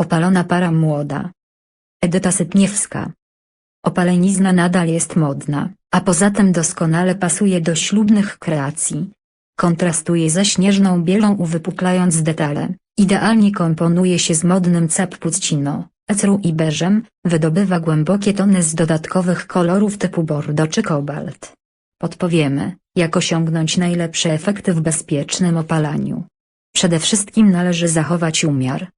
Opalona para młoda. Edyta Sypniewska. Opalenizna nadal jest modna, a poza tym doskonale pasuje do ślubnych kreacji. Kontrastuje ze śnieżną bielą uwypuklając detale, idealnie komponuje się z modnym cappuccino, ecru i beżem, wydobywa głębokie tony z dodatkowych kolorów typu bordo czy kobalt. Podpowiemy, jak osiągnąć najlepsze efekty w bezpiecznym opalaniu. Przede wszystkim należy zachować umiar.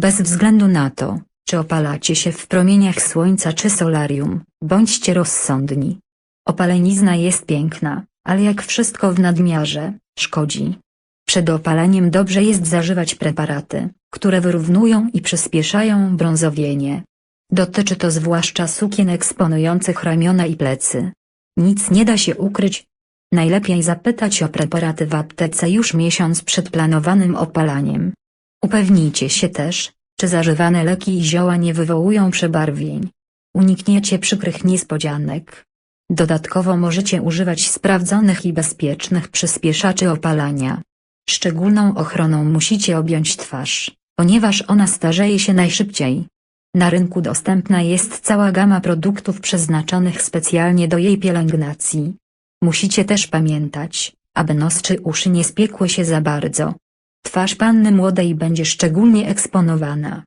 Bez względu na to, czy opalacie się w promieniach słońca czy solarium, bądźcie rozsądni. Opalenizna jest piękna, ale jak wszystko w nadmiarze, szkodzi. Przed opalaniem dobrze jest zażywać preparaty, które wyrównują i przyspieszają brązowienie. Dotyczy to zwłaszcza sukien eksponujących ramiona i plecy. Nic nie da się ukryć. Najlepiej zapytać o preparaty w aptece już miesiąc przed planowanym opalaniem. Upewnijcie się też, czy zażywane leki i zioła nie wywołują przebarwień. Unikniecie przykrych niespodzianek. Dodatkowo możecie używać sprawdzonych i bezpiecznych przyspieszaczy opalania. Szczególną ochroną musicie objąć twarz, ponieważ ona starzeje się najszybciej. Na rynku dostępna jest cała gama produktów przeznaczonych specjalnie do jej pielęgnacji. Musicie też pamiętać, aby nos czy uszy nie spiekły się za bardzo. Twarz panny młodej będzie szczególnie eksponowana.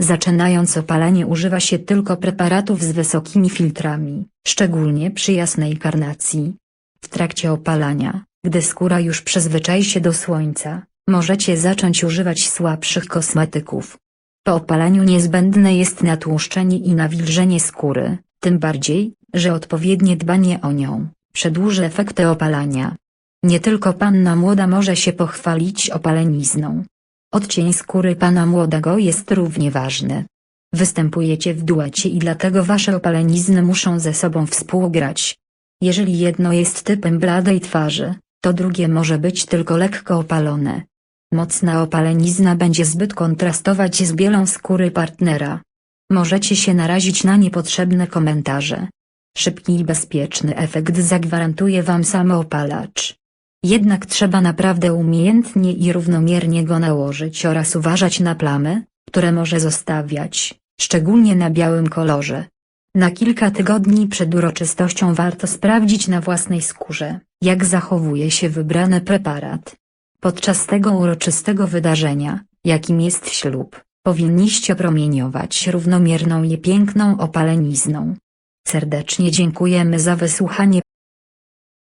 Zaczynając opalanie używa się tylko preparatów z wysokimi filtrami, szczególnie przy jasnej karnacji. W trakcie opalania, gdy skóra już przyzwyczai się do słońca, możecie zacząć używać słabszych kosmetyków. Po opalaniu niezbędne jest natłuszczenie i nawilżenie skóry, tym bardziej, że odpowiednie dbanie o nią przedłuży efekty opalania. Nie tylko panna młoda może się pochwalić opalenizną. Odcień skóry pana młodego jest równie ważny. Występujecie w duecie i dlatego wasze opalenizny muszą ze sobą współgrać. Jeżeli jedno jest typem bladej twarzy, to drugie może być tylko lekko opalone. Mocna opalenizna będzie zbyt kontrastować z bielą skóry partnera. Możecie się narazić na niepotrzebne komentarze. Szybki i bezpieczny efekt zagwarantuje wam samoopalacz. Jednak trzeba naprawdę umiejętnie i równomiernie go nałożyć oraz uważać na plamy, które może zostawiać, szczególnie na białym kolorze. Na kilka tygodni przed uroczystością warto sprawdzić na własnej skórze, jak zachowuje się wybrany preparat. Podczas tego uroczystego wydarzenia, jakim jest ślub, powinniście promieniować równomierną i piękną opalenizną. Serdecznie dziękujemy za wysłuchanie